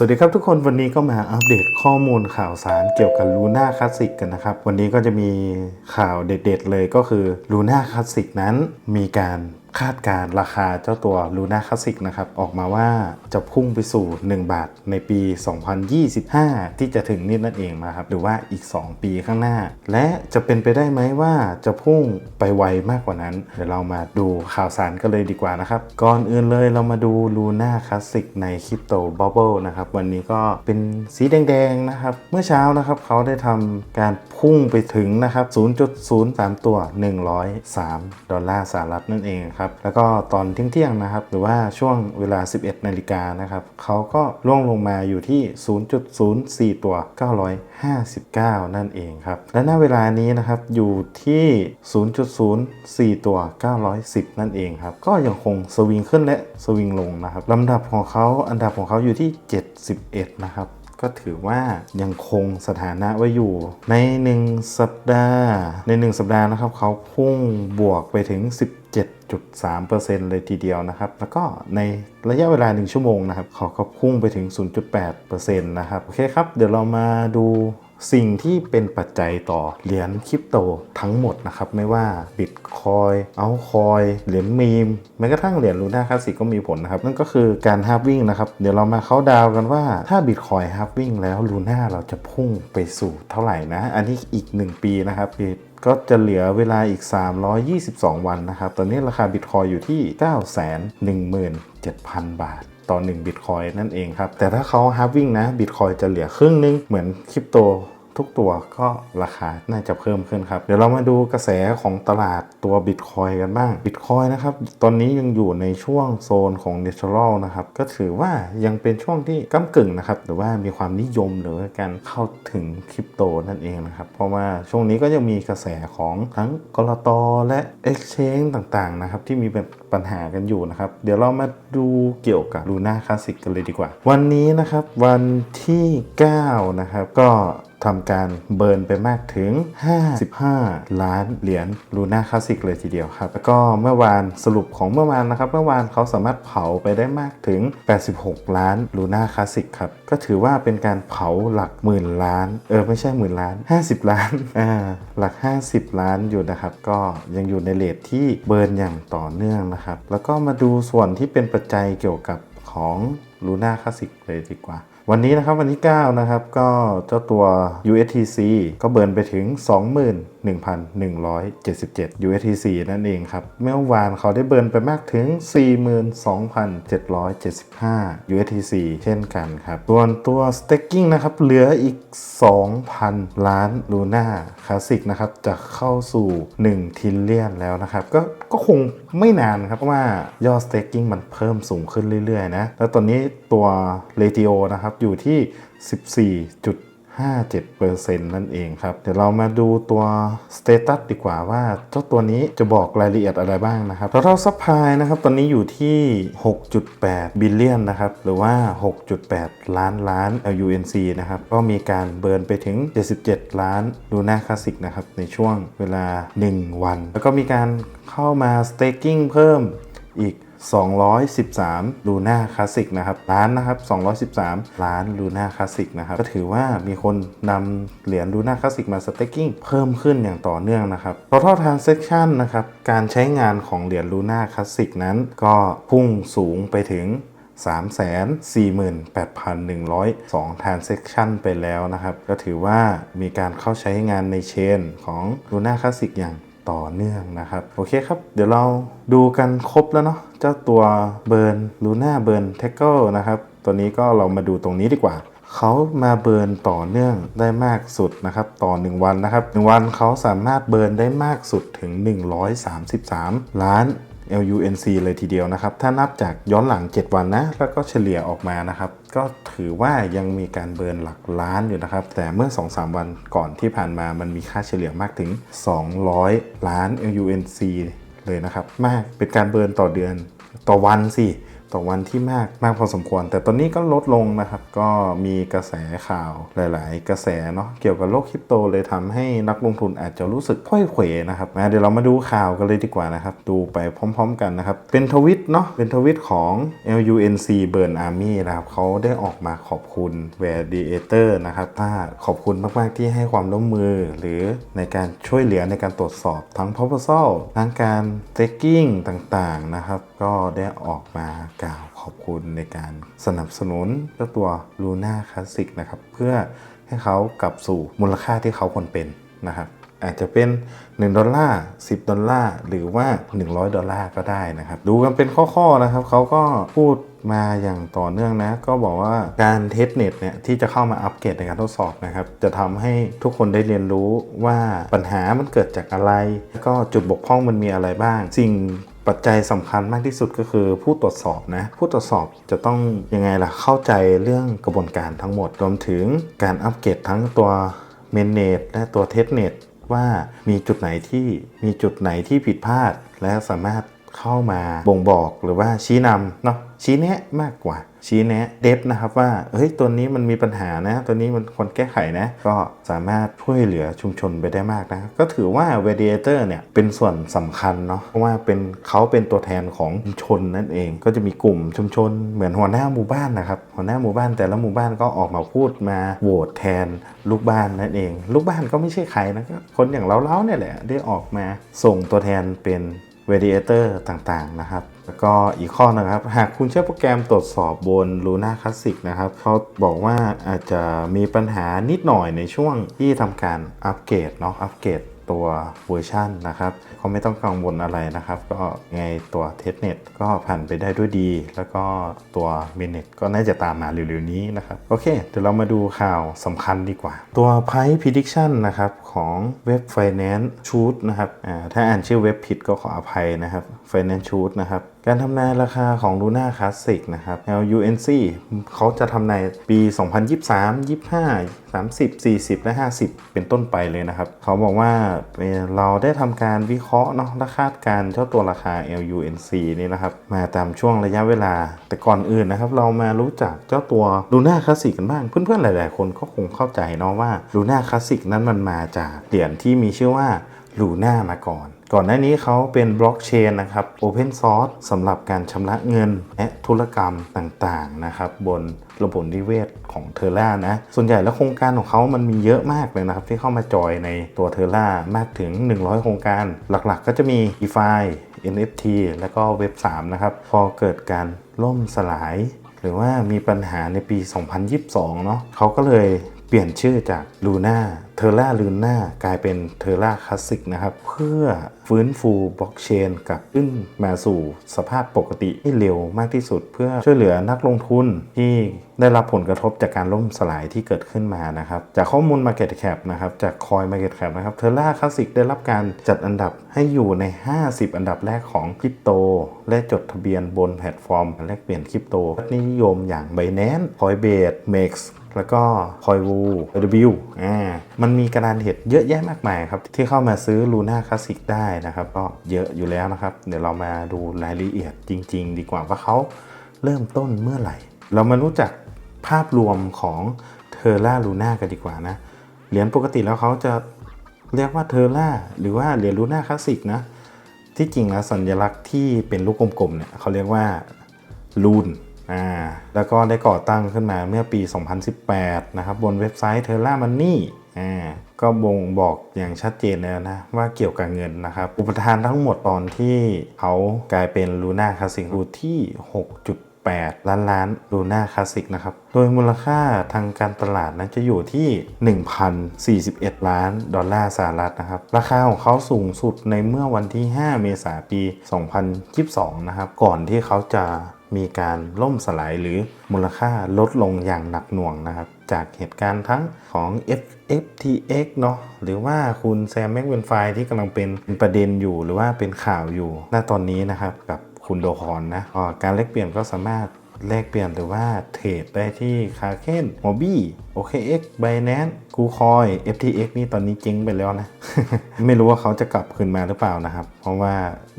สวัสดีครับทุกคนวันนี้ก็มาอัปเดตข้อมูลข่าวสารเกี่ยวกับลูน่าคลาสสิกกันนะครับ วันนี้ก็จะมีข่าวเด็ดๆเลยก็คือลูน่าคลาสสิกนั้นมีการ คาดการ์ราคาเจ้าตัวลูน่าคลาสสิกนะครับออกมาว่าจะพุ่งไปสู่ 1 บาทในปี 2025 ที่จะถึงนี่นั่นเองนะครับหรือว่าอีก 2 ปีข้างหน้า และจะเป็นไปได้ไหมว่าจะพุ่งไปไวมากกว่านั้น เดี๋ยวเรามาดูข่าวสารกันเลยดีกว่านะครับ ก่อนอื่นเลยเรามาดูลูน่าคลาสสิกในคริปโตบับเบิลนะครับวันนี้ก็เป็นสีแดงๆนะครับเมื่อเช้านะครับเขาได้ทำการพุ่งไปถึงนะครับ0.03 ตัว 103 ดอลลาร์สหรัฐนั่นเองครับแล้วก็ตอนเที่ยงๆนะครับหรือว่าช่วงเวลา 11นาฬิกานะครับเขาก็ล่วงลงมาอยู่ที่ 0.04 ตัว 959 นั่นเองครับและณเวลานี้นะครับอยู่ที่ 0.04 ตัว 910 นั่นเองครับก็ยังคงสวิงขึ้นและสวิงลงนะครับลำดับของเขาอันดับของเขาอยู่ที่ 71 นะครับก็ถือว่ายังคงสถานะไว้อยู่ ใน 1 สัปดาห์ใน 1 สัปดาห์นะครับเขาพุ่งบวกไปถึง 7.3%เลยทีเดียวนะครับ แล้วก็ในระยะเวลา 1 ชั่วโมงนะครับเขาก็พุ่งไปถึง 0.8%นะครับ โอเคครับ เดี๋ยวเรามาดูสิ่งที่เป็นปัจจัยต่อเหรียญคริปโตทั้งหมดนะครับ ไม่ว่าบิตคอยเอาคอยเหรียญมีมแม้กระทั่งเหรียญลูน่าคลาสสิกก็มีผลนะครับ นั่นก็คือการฮาร์ฟวิ่งนะครับ เดี๋ยวเรามาเข้าดาวกันว่าถ้าบิตคอยฮาร์ฟวิ่งแล้วลูน่าเราจะพุ่งไปสู่เท่าไหร่นะ อันนี้อีก 1 ปีนะครับ ก็จะเหลือเวลาอีก 322 วันนะครับ ตอนนี้ราคาบิตคอยอยู่ที่ 917,000 บาทต่อ1บิตคอยนั่นเองครับ แต่ถ้าเขาฮาร์วิ่งนะบิตคอยจะเหลือครึ่งนึงเหมือนคริปโต ทุกตัวก็ราคาน่าจะเพิ่มขึ้นครับ เดี๋ยวเรามาดูกระแสของตลาดตัวบิตคอยกันบ้างบิตคอยนะครับ ตอนนี้ยังอยู่ในช่วงโซนของเนเชอรัลนะครับ ก็ถือว่ายังเป็นช่วงที่ก้ากึ่งนะครับ หรือว่ามีความนิยมหรือการเข้าถึงคริปโตนั่นเองนะครับ เพราะว่าช่วงนี้ก็ยังมีกระแสของทั้งกรตและ Exchange ต่างๆนะครับที่มีปัญหากันอยู่นะครับ เดี๋ยวเรามาดูเกี่ยวกับลูน่าคลาสสิกกันเลยดีกว่า วันนี้นะครับวันที่ 9 นะครับก็ ทำการเบิร์นไปมากถึง 55 ล้านเหรียญลูน่าคลาสสิกเลยทีเดียวครับแล้วก็เมื่อวานสรุปของเมื่อวานนะครับ เมื่อวานเขาสามารถเผาไปได้มากถึง 86 ล้านลูน่าคลาสสิกครับก็ถือว่าเป็นการเผาหลักหมื่นล้าน เออไม่ใช่หมื่นล้าน 50 ล้านอ่าหลัก 50 ล้านอยู่นะครับ ก็ยังอยู่ในเลทที่เบิร์นอย่างต่อเนื่องนะครับ แล้วก็มาดูส่วนที่เป็นปัจจัยเกี่ยวกับของลูน่าคลาสสิกเลยดีกว่า วันนี้นะครับวันที่ 9 นะครับ ก็เจ้าตัว USTC ก็เบิร์นไปถึง 20,000 1,177 USTC นั่นเองครับ เมื่อวานเขาได้เบิร์นไปมากถึง 42,775 USTC เช่นกันครับ ส่วนตัว staking นะครับ เหลืออีก 2,000 ล้านลูน่าคลาสสิกนะครับ จะเข้าสู่ 1 ทิลเลียนแล้วนะครับ ก็ก็คงไม่นานครับเพราะว่ายอด staking มันเพิ่มสูงขึ้นเรื่อยๆนะ แล้วตอนนี้ตัว ratio นะครับ อยู่ที่ 14 57%นั่นเองครับ เดี๋ยวเรามาดูตัว Status ดีกว่าว่าเจ้าตัวนี้จะบอกรายละเอียดอะไรบ้างนะครับ Total Supply นะครับตอนนี้อยู่ที่ 6.8 บิลเลียนนะครับ หรือว่า 6.8 ล้านล้าน LUNC นะครับ ก็มีการเบิร์นไปถึง 77 ล้านลูน่าคลาสสิกนะครับ ในช่วงเวลา 1 วัน แล้วก็มีการเข้ามา staking เพิ่มอีก 213ลูน่าคลาสสิกนะครับล้านนะครับ213 ล้านลูน่าคลาสสิกนะครับก็ถือว่ามีคนนำเหรียญลูน่าคลาสสิกมาสเต็กกิ้งเพิ่มขึ้นอย่างต่อเนื่องนะครับ total transaction นะครับการใช้งานของเหรียญลูน่าคลาสสิกนั้น ก็พุ่งสูงไปถึง348,102 transaction ไปแล้วนะครับ ก็ถือว่ามีการเข้าใช้งานในเชนของ Luna Classic อย่าง ต่อเนื่องนะครับ โอเคครับ เดี๋ยวเราดูกันครบแล้วเนาะเจ้าตัวเบิร์น Luna Burn Tackle นะครับตัวนี้ก็เรามาดูตรงนี้ดีกว่าเขามาเบิร์นต่อเนื่องได้มากสุดนะครับต่อ 1 วันนะครับ 1 วันเขาสามารถเบิร์นได้มากสุดถึง 133 ล้าน LUNC เลยทีเดียวนะครับ ถ้านับจากย้อนหลัง 7 วันนะ แล้วก็เฉลี่ยออกมานะครับ ก็ถือว่ายังมีการเบิร์นหลักล้านอยู่นะครับ แต่เมื่อ 2-3 วันก่อนที่ผ่านมามันมีค่าเฉลี่ยมากถึง 200 ล้าน LUNC เลยนะครับ มากเป็นการเบิร์นต่อเดือนต่อวันสิ ต่อวันที่มากมากพอสมควร แต่ตอนนี้ก็ลดลงนะครับ ก็มีกระแสข่าวหลาย ๆ กระแสเนาะเกี่ยวกับโลกคริปโตเลยทำให้นักลงทุนอาจจะรู้สึกค่อยเขวนะครับนะเดี๋ยวเรามาดูข่าวกันเลยดีกว่านะครับ ดูไปพร้อม ๆ กันนะครับ เป็นทวิตเนาะเป็นทวิตของ LUNC Burn Army นะครับเขาได้ออกมาขอบคุณ Validator นะครับถ้าขอบคุณมาก ๆ ที่ให้ความร่วมมือ หรือในการช่วยเหลือในการตรวจสอบทั้ง proposal ทั้งการ taking ต่าง ๆ นะครับ ก็ได้ออกมากล่าวขอบคุณในการสนับสนุนเจ้าตัว Luna Classic นะครับเพื่อให้เขากลับสู่มูลค่าที่เขาควรเป็นนะครับอาจจะเป็น 1 ดอลลาร์ 10 ดอลลาร์ หรือว่า 100 ดอลลาร์ก็ได้นะครับ ดูกันเป็นข้อๆนะครับ เขาก็พูดมาอย่างต่อเนื่องนะ ก็บอกว่าการเทสเน็ตเนี่ยที่จะเข้ามาอัปเกรดในการทดสอบนะครับ จะทำให้ทุกคนได้เรียนรู้ว่าปัญหามันเกิดจากอะไร แล้วก็จุดบกพร่องมันมีอะไรบ้าง สิ่ง ปัจจัยสำคัญมากที่สุดก็คือผู้ตรวจสอบนะ ผู้ตรวจสอบจะต้องยังไงล่ะ เข้าใจเรื่องกระบวนการทั้งหมด รวมถึงการอัปเกรดทั้งตัวเมนเนตและตัวเทสเนตว่ามีจุดไหนที่มีจุดไหนที่ผิดพลาด และสามารถเข้ามาบ่งบอกหรือว่าชี้นำเนาะ ชี้แนะมากกว่า ชี้แนะเดฟนะครับว่าเฮ้ยตัวนี้มันมีปัญหานะ ตัวนี้มันควรแก้ไขนะ ก็สามารถช่วยเหลือชุมชนไปได้มากนะ ก็ถือว่า Radiator เนี่ยเป็นส่วนสำคัญเนาะเพราะว่าเป็นเขาเป็นตัวแทนของชุมชนนั่นเอง ก็จะมีกลุ่มชุมชนเหมือนหัวหน้าหมู่บ้านนะครับหัวหน้าหมู่บ้านแต่ละหมู่บ้านก็ออกมาพูดมาโหวตแทนลูกบ้านนั่นเอง ลูกบ้านก็ไม่ใช่ใครนะก็คนอย่างเราๆเนี่ยแหละได้ออกมาส่งตัวแทนเป็น Radiator ต่างๆนะครับ แล้วก็อีกข้อนะครับ หากคุณใช้โปรแกรมตรวจสอบบน Luna Classic นะครับเขาบอกว่าอาจจะมีปัญหานิดหน่อยในช่วงที่ทำการอัปเกรดเนาะอัปเกรดตัวเวอร์ชันนะครับเขาไม่ต้องกังวลอะไรนะครับ ก็ไงตัวเทสเน็ตก็ผ่านไปได้ด้วยดี แล้วก็ตัวเมนเน็ตก็น่าจะตามมาเร็วๆนี้นะครับ โอเค เดี๋ยวเรามาดูข่าวสำคัญดีกว่า ตัว Price Prediction นะครับ ของเว็บ Finance Shoot นะครับถ้าอ่านชื่อเว็บผิดก็ขออภัยนะครับ Finance Shoot นะครับ การทำนายราคาของ Luna Classic นะครับ LUNC เขาจะทำนายปี 2023 25 30 40 และ 50 เป็นต้นไปเลยนะครับ เขาบอกว่าเราได้ทำการวิเคราะห์เนาะและคาดการเจ้าตัวราคา LUNC นี่นะครับ มาตามช่วงระยะเวลา แต่ก่อนอื่นนะครับ เรามารู้จักเจ้าตัว Luna Classic กันบ้าง เพื่อนๆ หลาย ๆ คนก็คงเข้าใจเนาะว่า Luna Classic นั้นมันมาจากเหรียญที่มีชื่อว่าลูน่ามาก่อน ก่อนหน้านี้เขาเป็นบล็อกเชนนะครับ Open Source สำหรับการชำระเงินและธุรกรรมต่างๆนะครับบนระบบนิเวศของเทอร่านะ ส่วนใหญ่แล้วโครงการของเขามันมีเยอะมากเลยนะครับ ที่เข้ามาจอยในตัวเทอร่ามากถึง 100 โครงการ หลักๆ ก็จะมี e f i NFT แล้วก็เว็บ3นะครับ พอเกิดการล่มสลาย หรือว่ามีปัญหาในปี 2022 เนาะเขาก็เลย เปลี่ยนชื่อจาก Luna เทอร่า Luna กลายเป็นเทอร่าคลาสสิกนะครับ เพื่อฟื้นฟูบล็อกเชนกลับขึ้นมาสู่สภาพปกติให้เร็วมากที่สุด เพื่อช่วยเหลือนักลงทุนที่ได้รับผลกระทบจากการล่มสลายที่เกิดขึ้นมานะครับ จากข้อมูล Market Cap นะครับ จาก Coin Market Cap นะครับเทอร่าคลาสสิกได้รับการจัดอันดับให้อยู่ใน 50 อันดับแรกของคริปโต และจดทะเบียนบนแพลตฟอร์มแลกเปลี่ยนคริปโตนิยมอย่าง Binance Coinbase MEX แล้วก็คอยวู w อ่ามันมีกระดานเห็ดเยอะแยะมากมายครับ ที่เข้ามาซื้อ Luna Classic ได้นะครับ ก็เยอะอยู่แล้วนะครับ เดี๋ยวเรามาดูรายละเอียดจริง ๆ ดีกว่าว่าเขาเริ่มต้นเมื่อไหร่ เรามารู้จักภาพรวมของเทอร่าลูน่ากันดีกว่านะ เหรียญปกติแล้วเขาจะเรียกว่าเทอร่าหรือว่าเหรียญลูน่าคลาสสิกนะ ที่จริงแล้วสัญลักษณ์ที่เป็นลูกกลมๆเนี่ยเขาเรียกว่าลูน อ่าแล้วก็ได้ก่อตั้งขึ้นมาเมื่อปี 2018 นะครับ บนเว็บไซต์ Terra Money อ่าก็บ่งบอกอย่างชัดเจนแล้วนะ ว่าเกี่ยวกับเงินนะครับ อุปทานทั้งหมดตอนที่เขากลายเป็น Luna Classic อยู่ที่ 6.8 ล้านล้าน Luna Classic นะครับ โดยมูลค่าทางการตลาดนั้นจะอยู่ที่ 1,041 ล้านดอลลาร์สหรัฐนะครับ ราคาของเขาสูงสุดในเมื่อวันที่ 5 เมษายนปี 2022 นะครับ ก่อนที่เขาจะ มีการล่มสลายหรือมูลค่าลดลงอย่างหนักหน่วงนะครับ จากเหตุการณ์ทั้งของ F FTX เนาะหรือว่าคุณแซมแม็กเวนไฟที่กำลังเป็นประเด็นอยู่ หรือว่าเป็นข่าวอยู่ณตอนนี้นะครับกับคุณโดฮอนนะการแลกเปลี่ยนก็สามารถแลกเปลี่ยนหรือว่าเทรดได้ที่คาเคนโมบี้ OKX Binance กูคอย FTX นี่ตอนนี้เจ๊งไปแล้วนะ ไม่รู้ว่าเขาจะกลับคืนมาหรือเปล่านะครับ เพราะว่า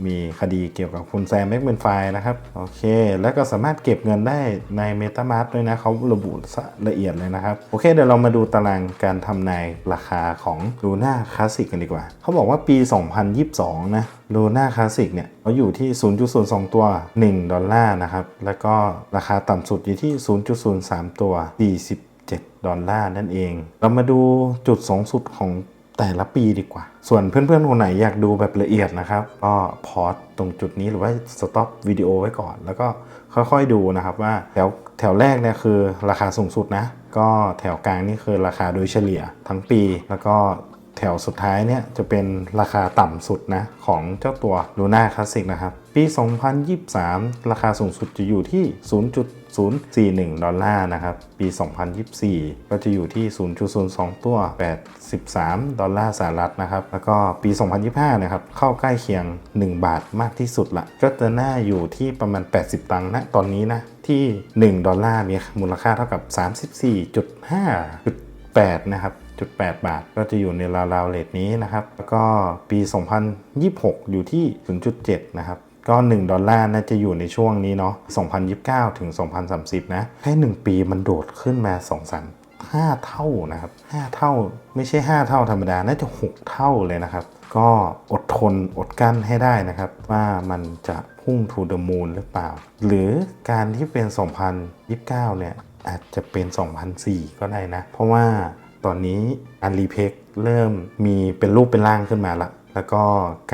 มีคดีเกี่ยวกับคุณแซมแม็กเป็นไฟนะครับ โอเค แล้วก็สามารถเก็บเงินได้ใน MetaMask ด้วยนะเขาระบุละเอียดเลยนะครับ โอเค เดี๋ยวเรามาดูตารางการทำนายราคาของ Luna Classic กันดีกว่า เขาบอกว่าปี 2022 นะ Luna Classic เนี่ยเขาอยู่ที่ 0.02 ตัว 1 ดอลลาร์นะครับ แล้วก็ราคาต่ำสุดอยู่ที่ 0.03 ตัว47 ดอลลาร์นั่นเอง เรามาดูจุดสูงสุดของแต่ละปีดีกว่า ส่วนเพื่อนๆ คนไหนอยากดูแบบละเอียดนะครับ ก็พอสตรงจุดนี้หรือว่าสต็อปวิดีโอไว้ก่อน แล้วก็ค่อยๆดูนะครับว่าแถวแถวแรกเนี่ยคือราคาสูงสุดนะ ก็แถวกลางนี่คือราคาโดยเฉลี่ยทั้งปี แล้วก็แถวสุดท้ายเนี่ยจะเป็นราคาต่ำสุดนะ ของเจ้าตัว Luna Classic นะครับ ปี 2023 ราคาสูงสุดจะอยู่ที่ 0.041 ดอลลาร์นะครับ ปี 2024 ก็จะอยู่ที่ 0.02 ตัว83ดอลลาร์สหรัฐนะครับ แล้วก็ปี 2025 นะครับ เข้าใกล้เคียง 1 บาทมากที่สุดละ ก็จะน่าอยู่ที่ประมาณ 80 ตังค์นะตอนนี้นะ ที่ 1 ดอลลาร์มีมูลค่าเท่ากับ 34.5.8 นะครับ0.8บาทก็จะอยู่ในราวๆเลทนี้นะครับ แล้วก็ปี 2026 อยู่ที่ 0.7 นะครับ ก็ 1 ดอลลาร์น่าจะอยู่ในช่วงนี้เนาะ 2029 ถึง 2030 นะ แค่ 1 ปีมันโดดขึ้นมา 2 3 5 เท่านะครับ 5 เท่าไม่ใช่ 5 เท่าธรรมดา น่าจะ 6 เท่าเลยนะครับ ก็อดทนอดกั้นให้ได้นะครับ ว่ามันจะพุ่ง to the moon หรือเปล่า หรือการที่เป็น 2029 เนี่ย อาจจะเป็น 2004 ก็ได้นะ เพราะว่าตอนนี้อันรีเพกเริ่มมีเป็นรูปเป็นร่างขึ้นมาละ แล้วก็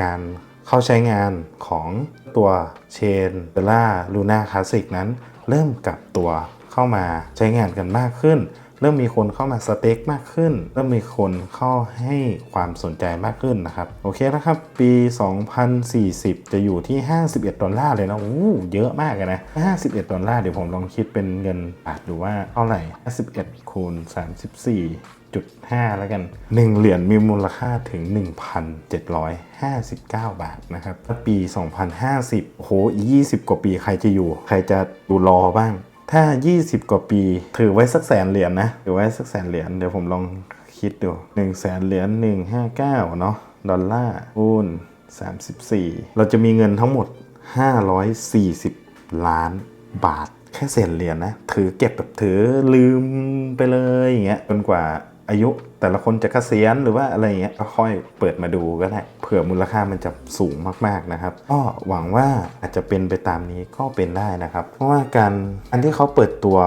การ เข้าใช้งานของตัวเชนเดล่าลูน่าคลาสสิกนั้น เริ่มกลับตัวเข้ามาใช้งานกันมากขึ้น เริ่มมีคนเข้ามาสเต็กมากขึ้น เริ่มมีคนเข้าให้ความสนใจมากขึ้นนะครับ โอเคนะครับ ปี 2040 จะอยู่ที่ 51 ดอลลาร์เลยนะอู้เยอะมากเลยนะ 51 ดอลลาร์เดี๋ยวผมลองคิดเป็นเงินบาทดูว่าเท่าไหร่ 51คูณ34 จุด5แล้วกัน 1 เหรียญมีมูลค่าถึง 1,759 บาทนะครับถ้าปี 2050โหอีก20 กว่าปีใครจะอยู่ ใครจะดูรอบ้าง ถ้า 20 กว่าปี ถือไว้สักแสนเหรียญนะถือไว้สักแสนเหรียญเดี๋ยวผมลองคิดดู1แสนเหรียญ159 เนาะดอลลาร์คูณ34 เราจะมีเงินทั้งหมด 540 ล้านบาท แค่เศษเหรียญนะถือเก็บแบบถือลืมไปเลยอย่างเงี้ยจนกว่า อายุแต่ละคนจะเกษียณหรือว่าอะไรเงี้ยก็ค่อยเปิดมาดูก็ได้เผื่อมูลค่ามันจะสูงมากๆนะครับก็หวังว่าอาจจะเป็นไปตามนี้ก็เป็นได้นะครับ เพราะว่าการอันที่เขาเปิดตัว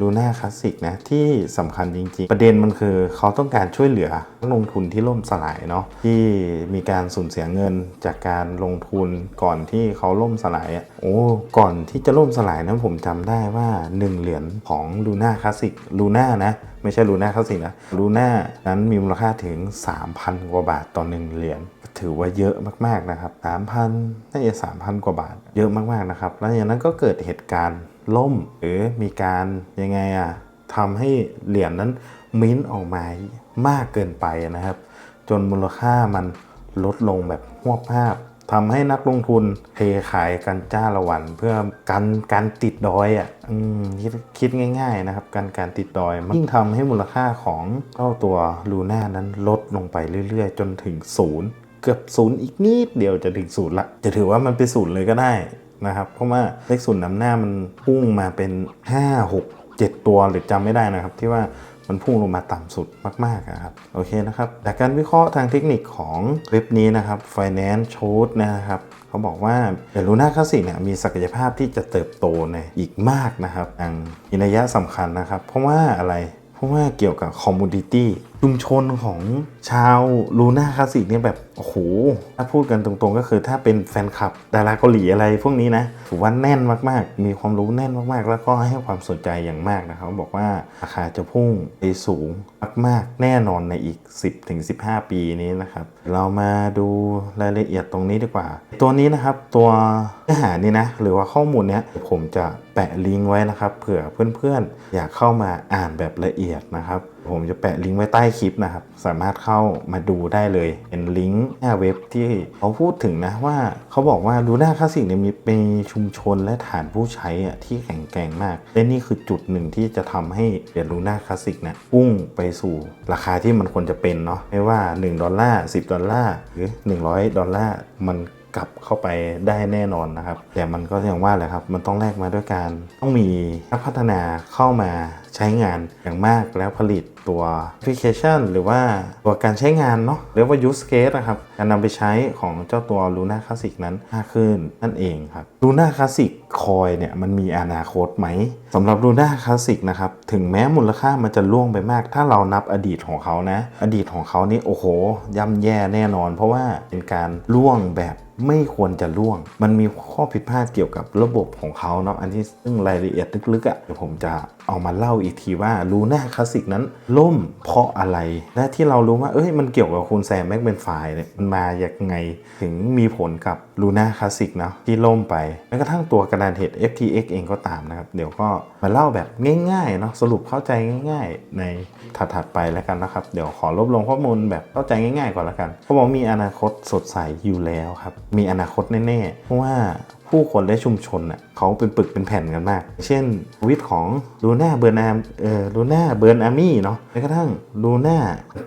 ลูน่าคลาสสิกนะที่สำคัญจริง ๆ ประเด็นมันคือเขาต้องการช่วยเหลือนักลงทุนที่ล่มสลายเนาะที่มีการสูญเสียเงินจากการลงทุนก่อนที่เขาล่มสลายอะโอ้ก่อนที่จะล่มสลายนั้นผมจำได้ว่า 1 เหรียญของลูน่าคลาสสิกลูน่านะไม่ใช่ลูน่าคลาสสิกนะลูน่านั้นมีมูลค่าถึง 3,000 กว่าบาทต่อ 1 เหรียญถือว่าเยอะมากๆนะครับ3,000น่าจะ3,000 กว่าบาท เยอะมากๆนะครับแล้วอย่างนั้นก็เกิดเหตุการณ์ ล่มหรือมีการยังไงอะทำให้เหรียญนั้นมิ้นท์ออกมามากเกินไปนะครับ จนมูลค่ามันลดลงแบบหวบภาพทำให้นักลงทุนเทขายกันจ้าละวันเพื่อการการติดดอยอะอืมคิดคิดง่าย ๆนะครับ การการติดดอยมันยิ่งทำให้มูลค่าของเจ้าตัวลูน่านั้นลดลงไปเรื่อยๆ จนถึงศูนย์เกือบศูนย์อีกนิดเดียวจะถึงศูนย์ละ จะถือว่ามันเป็นศูนย์เลยก็ได้ นะครับ เพราะว่าเลขศูนย์นำหน้ามันพุ่งมาเป็น 5 6 7 ตัวหรือจำไม่ได้นะครับ ที่ว่ามันพุ่งลงมาต่ำสุดมากๆอะครับโอเคนะครับแต่การวิเคราะห์ทางเทคนิคของเว็บนี้นะครับ Finance c h o t นะครับเขาบอกว่าเดลูน่าคลาสสิกเนี่ยมีศักยภาพที่จะเติบโตในอีกมากนะครับอังมีนัยยะสำคัญนะครับ เพราะว่าอะไรเพราะว่าเกี่ยวกับคอมมูนิตี้ ชุมชนของชาวลูน่าคลาสสิกเนี่ยแบบโอ้โหถ้าพูดกันตรงๆ ก็คือถ้าเป็นแฟนคลับดาราเกาหลีอะไรพวกนี้นะถือว่าแน่นมากๆ มีความรู้แน่นมากๆ แล้วก็ให้ความสนใจอย่างมากนะครับบอกว่าราคาจะพุ่งไปสูงมากๆ แน่นอนในอีก 10-15 ปีนี้นะครับ เรามาดูรายละเอียดตรงนี้ดีกว่า ตัวนี้นะครับตัวเนื้อหานี่นะหรือว่าข้อมูลเนี้ยผมจะแปะลิงก์ไว้นะครับเผื่อเพื่อนๆ อยากเข้ามาอ่านแบบละเอียดนะครับ ผมจะแปะลิงก์ไว้ใต้คลิปนะครับ สามารถเข้ามาดูได้เลย เป็นลิงก์หน้าเว็บที่เขาพูดถึงนะว่าเขาบอกว่าดูน้าคลาสสิกเนี่ยมีเป็นชุมชนและฐานผู้ใช้อะที่แข็งแกร่งมาก และนี่คือจุดหนึ่งที่จะทำให้เหรียญลูน่าคลาสสิกเนี่ยพุ่งไปสู่ราคาที่มันควรจะเป็นเนาะไม่ว่า 1 ดอลลาร์10 ดอลลาร์หรือ 100 ดอลลาร์มัน กลับเข้าไปได้แน่นอนนะครับ แต่มันก็อย่างว่าแหละครับ มันต้องแลกมาด้วยการต้องมีนักพัฒนาเข้ามาใช้งานอย่างมากแล้วผลิตตัวแอปพลิเคชัน หรือว่าตัวการใช้งานเนาะเรียกว่า use case นะครับการนำไปใช้ของเจ้าตัว Luna Classic นั้นมากขึ้นนั่นเองครับ Luna Classic Coin เนี่ยมันมีอนาคตไหมสำหรับ Luna Classic นะครับถึงแม้มูลค่ามันจะล่วงไปมาก ถ้าเรานับอดีตของเขานะ อดีตของเขานี่โอ้โหย่ำแย่แน่นอน เพราะว่าเป็นการล่วงแบบ ไม่ควรจะล่วง มันมีข้อผิดพลาดเกี่ยวกับระบบของเขาเนาะอันที่ซึ่งรายละเอียดลึกๆอะ่ะเดี๋ยวผมจะเอามาเล่าอีกทีว่าลูน่าคลาสสิกนั้นล่มเพราะอะไร และที่เรารู้ว่าเอ้ยมันเกี่ยวกับคุณแซมแม็กเบนไฟล์เนี่ยมันมาอย่างไงถึงมีผลกับลูน่าคลาสสิกเนาะที่ล่มไปแม้กระทั่งตัวกระดานเห็ด FTX เองก็ตามนะครับ เดี๋ยวก็มาเล่าแบบง่ายๆเนาะสรุปเข้าใจง่าย ๆ ในถัดๆไปแล้วกันนะครับ เดี๋ยวขอรวบรวมข้อมูลแบบเข้าใจง่ายๆก่อนแล้วกันเขาบอกมีอนาคตสดใสอยู่แล้วครับมีอนาคตแน่ๆเพราะว่า ผู้คนและชุมชนน่ะเขาเป็นปึกเป็นแผ่นกันมาก เช่นวิทย์ของลูน่าเบิร์นอาร์เอ่อลูน่าเบิร์นอาร์มี่เนาะแม้กระทั่งลูน่า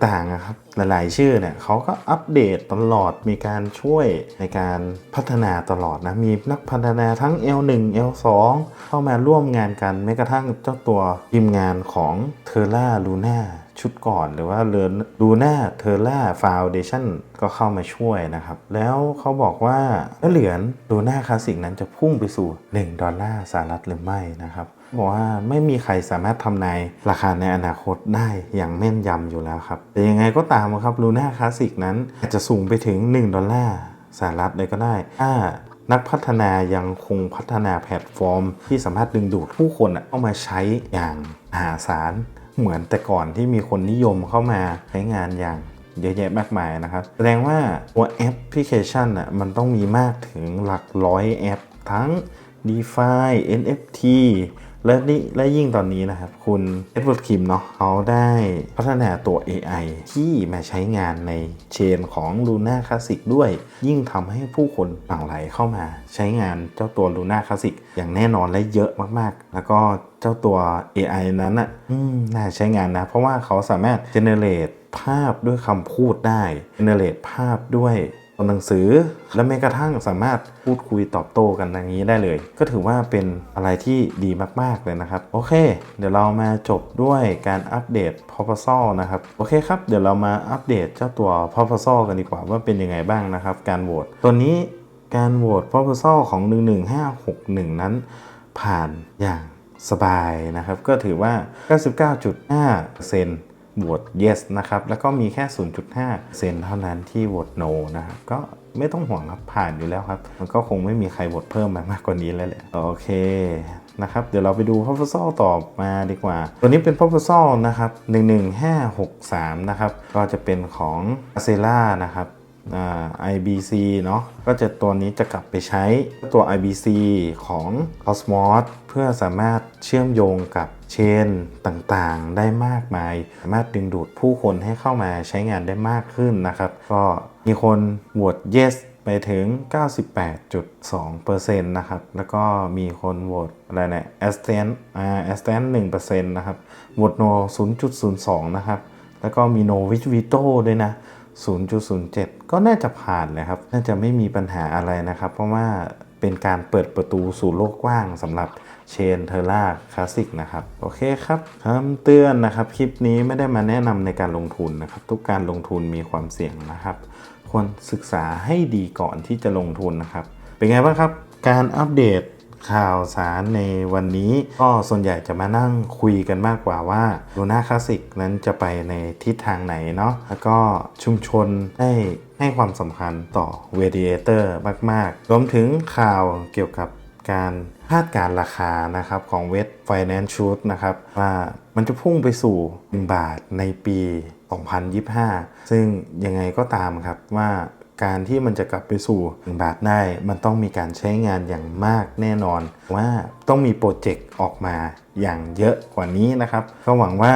ต่างๆอะครับหลายๆชื่อเนี่ยเขาก็อัปเดตตลอดมีการช่วยในการพัฒนาตลอดนะ มีนักพัฒนาทั้ง L1 L2 เข้ามาร่วมงานกันแม้กระทั่งเจ้าตัวทีมงานของเทอร่าลูน่า ชุดก่อนหรือว่าเรือนดูหน้าเทอร่าฟาวเดชั่นก็เข้ามาช่วยนะครับ แล้วเขาบอกว่าเหรียญดูหน้าคลาสสิกนั้นจะพุ่งไปสู่ 1 ดอลลาร์สหรัฐหรือไม่นะครับบอกว่าไม่มีใครสามารถทำนายราคาในอนาคตได้อย่างแม่นยำอยู่แล้วครับ แต่ยังไงก็ตามครับลูน่าคลาสสิกนั้นอาจจะสูงไปถึง 1 ดอลลาร์สหรัฐเลยก็ได้ถ้านักพัฒนายังคงพัฒนาแพลตฟอร์ม ที่สามารถดึงดูดผู้คนเข้ามาใช้อย่างมหาศาล เหมือนแต่ก่อนที่มีคนนิยมเข้ามาใช้งานอย่างเยอะแยะมากมายนะครับ แสดงว่าตัวแอปพลิเคชันอะมันต้องมีมากถึงหลักร้อยแอปทั้ง DeFi NFT และนี่และยิ่งตอนนี้นะครับ คุณเอ็ดเวิร์ดคิมเนาะเขาได้พัฒนาตัว AI ที่มาใช้งานในเชนของ Luna Classic ด้วย ยิ่งทำให้ผู้คนหลั่งไหลเข้ามา ใช้งานเจ้าตัว Luna Classic อย่างแน่นอนและเยอะมากๆ แล้วก็เจ้าตัว AI นั้นอะน่าใช้งานนะ เพราะว่าเขาสามารถ generate ภาพด้วยคำพูดได้ generate ภาพด้วย ตัวหนังสือ และแม้กระทั่งสามารถพูดคุยตอบโต้กันอย่างนี้ได้เลย ก็ถือว่าเป็นอะไรที่ดีมากๆเลยนะครับ โอเค เดี๋ยวเรามาจบด้วยการอัปเดต proposal นะครับ โอเคครับ เดี๋ยวเรามาอัปเดตเจ้าตัว proposal กันดีกว่าว่าเป็นยังไงบ้างนะครับ การโหวตตัวนี้การโหวต proposal ของ 11561 นั้น ผ่านอย่างสบายนะครับ ก็ถือว่า 99.5% โหวต yes นะครับ แล้วก็มีแค่ 0.5 เซนเท่านั้นที่โหวต no นะครับ ก็ไม่ต้องห่วงครับ ผ่านอยู่แล้วครับ มันก็คงไม่มีใครโหวตเพิ่มมามากกว่านี้แล้วแหละ โอเคนะครับ เดี๋ยวเราไปดู proposal ต่อมาดีกว่า ตัวนี้เป็น proposal นะครับ 11563 นะครับ ก็จะเป็นของ a c e l a นะครับ IBC เนาะก็จะตัวนี้จะกลับไปใช้ตัว IBC ของ Cosmos เพื่อสามารถเชื่อมโยงกับเชนต่างๆ ได้มากมาย สามารถดึงดูดผู้คนให้เข้ามาใช้งานได้มากขึ้นนะครับ ก็มีคนโหวต yes ไปถึง 98.2%นะครับ แล้วก็มีคนโหวตอะไรเนี่ย a s t a n อ่า a s t a n 1%นะครับ โหวต no 0.02 นะครับ แล้วก็มี no with veto ด้วยนะ 0.07 ก็น่าจะผ่านเลยครับ น่าจะไม่มีปัญหาอะไรนะครับ เพราะว่าเป็นการเปิดประตูสู่โลกกว้างสำหรับเชนเทอร่าคลาสสิกนะครับ โอเคครับคำเตือนนะครับ คลิปนี้ไม่ได้มาแนะนำในการลงทุนนะครับ ทุกการลงทุนมีความเสี่ยงนะครับ ควรศึกษาให้ดีก่อนที่จะลงทุนนะครับ เป็นไงบ้างครับ การอัปเดต ข่าวสารในวันนี้ ก็ส่วนใหญ่จะมานั่งคุยกันมากกว่าว่าลูน่าคลาสสิกนั้นจะไปในทิศทางไหนเนาะแล้วก็ชุมชนได้ให้ความสำคัญต่อ v a d i a t o r มาก ๆ รวมถึงข่าวเกี่ยวกับการคาดการราคานะครับของเวท Finance Shoot นะครับว่ามันจะพุ่งไปสู่ 1 บาทในปี 2025 ซึ่งยังไงก็ตามครับว่า การที่มันจะกลับไปสู่1บาทได้ มันต้องมีการใช้งานอย่างมากแน่นอน ว่าต้องมีโปรเจกต์ออกมาอย่างเยอะกว่านี้นะครับ ก็หวังว่า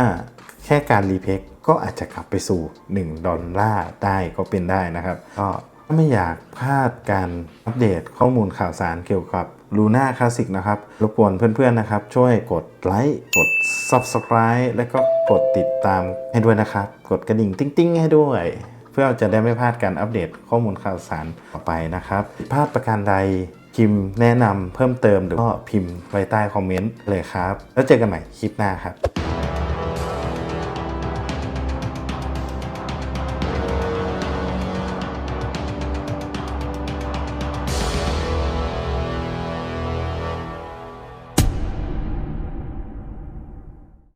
เคค่การรีเพกก็อาจจะกลับไปสู่ 1 ดอลลาร์ได้ก็เป็นได้นะครับ ก็ถ้าไม่อยากพลาดการอัปเดตข้อมูลข่าวสารเกี่ยวกับ Luna Classic นะครับ รบกวนเพื่อนๆนะครับ ช่วยกดไลค์ กด Subscribe และก็กดติดตามให้ด้วยนะครับ กดกระดิ่งติ๊งๆ ให้ด้วย เพื่อจะได้ไม่พลาดการอัปเดตข้อมูลข่าวสารต่อไปนะครับพลาดประการใดพิมพ์แนะนำเพิ่มเติมหรือก็พิมพ์ไว้ใต้คอมเมนต์เลยครับ แล้วเจอกันใหม่คลิปหน้าครับ